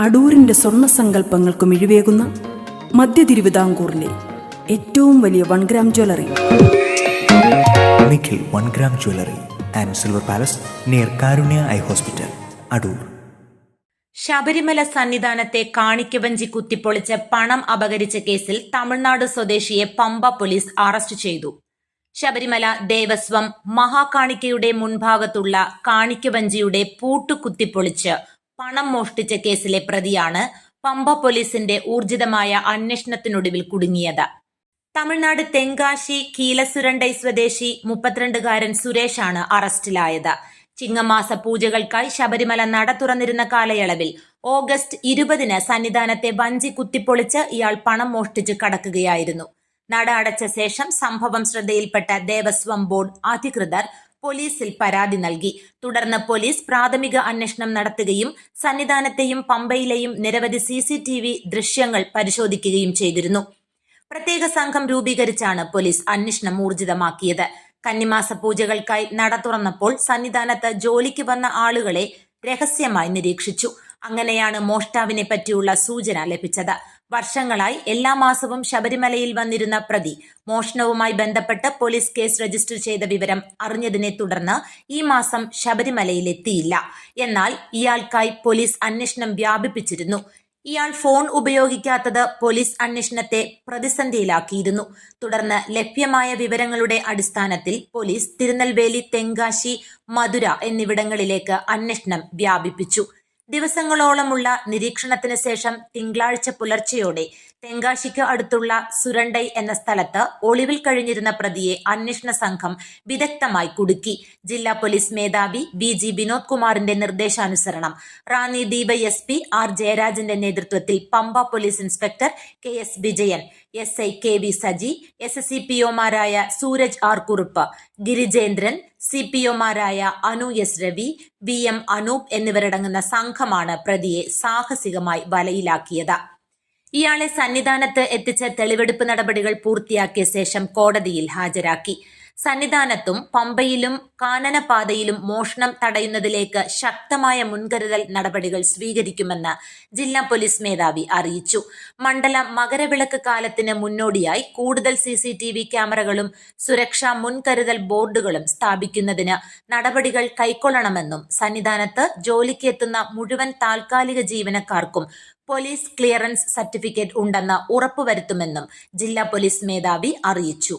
അടൂരിന്റെ സ്വർണ സങ്കല്പങ്ങൾക്ക് മിഴിവേകുന്ന മധ്യ തിരുവിതാംകൂറിലെ ഏറ്റവും വലിയ one gram jewellery Nikhil one gram jewellery and silver palace near Karunya eye hospital Adoor Sabarimala സന്നിധാനത്തെ കാണിക്കവഞ്ചി കുത്തിപ്പൊളിച്ച് പണം അപകരിച്ച കേസിൽ തമിഴ്നാട് സ്വദേശിയെ പമ്പ പോലീസ് അറസ്റ്റ് ചെയ്തു. ശബരിമല ദേവസ്വം മഹാകാണിക്കയുടെ മുൻഭാഗത്തുള്ള കാണിക്കവഞ്ചിയുടെ പൂട്ട് കുത്തിപ്പൊളിച്ച് പണം മോഷ്ടിച്ച കേസിലെ പ്രതിയാണ് പമ്പ പോലീസിന്റെ ഊർജിതമായ അന്വേഷണത്തിനൊടുവിൽ കുടുങ്ങിയത്. തമിഴ്നാട് തെങ്കാശി കീലസുരണ്ടൈ സ്വദേശി മുപ്പത്തിരണ്ടുകാരൻ സുരേഷാണ് അറസ്റ്റിലായത്. ചിങ്ങമാസ പൂജകൾക്കായി ശബരിമല നട തുറന്നിരുന്ന കാലയളവിൽ ഓഗസ്റ്റ് ഇരുപതിന് സന്നിധാനത്തെ വഞ്ചി കുത്തിപ്പൊളിച്ച് ഇയാൾ പണം മോഷ്ടിച്ച് കടക്കുകയായിരുന്നു. നട അടച്ച ശേഷം സംഭവം ശ്രദ്ധയിൽപ്പെട്ട ദേവസ്വം ബോർഡ് അധികൃതർ പോലീസിൽ പരാതി നൽകി. തുടർന്ന് പോലീസ് പ്രാഥമിക അന്വേഷണം നടത്തുകയും സന്നിധാനത്തെയും പമ്പയിലെയും നിരവധി സി ദൃശ്യങ്ങൾ പരിശോധിക്കുകയും ചെയ്തിരുന്നു. പ്രത്യേക സംഘം രൂപീകരിച്ചാണ് പോലീസ് അന്വേഷണം ഊർജിതമാക്കിയത്. കന്നിമാസ പൂജകൾക്കായി നട തുറന്നപ്പോൾ സന്നിധാനത്ത് ജോലിക്ക് വന്ന ആളുകളെ രഹസ്യമായി നിരീക്ഷിച്ചു. അങ്ങനെയാണ് മോഷ്ടാവിനെ പറ്റിയുള്ള സൂചന ലഭിച്ചത്. വർഷങ്ങളായി എല്ലാ മാസവും ശബരിമലയിൽ വന്നിരുന്ന പ്രതി മോഷണവുമായി ബന്ധപ്പെട്ട് പോലീസ് കേസ് രജിസ്റ്റർ ചെയ്ത വിവരം അറിഞ്ഞതിനെ തുടർന്ന് ഈ മാസം ശബരിമലയിലെത്തിയില്ല. എന്നാൽ ഇയാൾക്കായി പോലീസ് അന്വേഷണം വ്യാപിപ്പിച്ചിരുന്നു. ഇയാൾ ഫോൺ ഉപയോഗിക്കാത്തത് പോലീസ് അന്വേഷണത്തെ പ്രതിസന്ധിയിലാക്കിയിരുന്നു. തുടർന്ന് ലഭ്യമായ വിവരങ്ങളുടെ അടിസ്ഥാനത്തിൽ പോലീസ് തിരുനെൽവേലി തെങ്കാശി മധുര എന്നിവിടങ്ങളിലേക്ക് അന്വേഷണം വ്യാപിപ്പിച്ചു. ദിവസങ്ങളോളമുള്ള നിരീക്ഷണത്തിന് ശേഷം തിങ്കളാഴ്ച പുലർച്ചെയോടെ തെങ്കാശിക്ക് അടുത്തുള്ള സുരണ്ടൈ എന്ന സ്ഥലത്ത് ഒളിവിൽ കഴിഞ്ഞിരുന്ന പ്രതിയെ അന്വേഷണ സംഘം വിദഗ്ധമായി കുടുക്കി. ജില്ലാ പോലീസ് മേധാവി ബി ജി വിനോദ് കുമാറിന്റെ നിർദ്ദേശാനുസരണം. റാന്നി ഡിവൈഎസ്പി ആർ ജയരാജന്റെ നേതൃത്വത്തിൽ Pamba police inspector K S Vijayan S I K V Saji S S C P ഒമാരായ Suraj R Kurup Girijendran C P ഒമാരായ Anu S Ravi V M Anoop എന്നിവരടങ്ങുന്ന സംഘമാണ് പ്രതിയെ സാഹസികമായി വലയിലാക്കിയത്. ഇയാളെ സന്നിധാനത്ത് എത്തിച്ച് തെളിവെടുപ്പ് നടപടികൾ പൂർത്തിയാക്കിയ ശേഷം കോടതിയിൽ ഹാജരാക്കി. സന്നിധാനത്തും പമ്പയിലും കാനനപാതയിലും മോഷണം തടയുന്നതിലേക്ക് ശക്തമായ മുൻകരുതൽ നടപടികൾ സ്വീകരിക്കുമെന്ന് ജില്ലാ പോലീസ് മേധാവി അറിയിച്ചു. മണ്ഡല മകരവിളക്ക് കാലത്തിന് മുന്നോടിയായി കൂടുതൽ സി സി ടി വി ക്യാമറകളും സുരക്ഷാ മുൻകരുതൽ ബോർഡുകളും സ്ഥാപിക്കുന്നതിന് നടപടികൾ കൈക്കൊള്ളണമെന്നും സന്നിധാനത്ത് ജോലിക്ക് എത്തുന്ന മുഴുവൻ താൽക്കാലിക ജീവനക്കാർക്കും പോലീസ് ക്ലിയറൻസ് സർട്ടിഫിക്കറ്റ് ഉണ്ടെന്ന് ഉറപ്പുവരുത്തുമെന്നും ജില്ലാ പോലീസ് മേധാവി അറിയിച്ചു.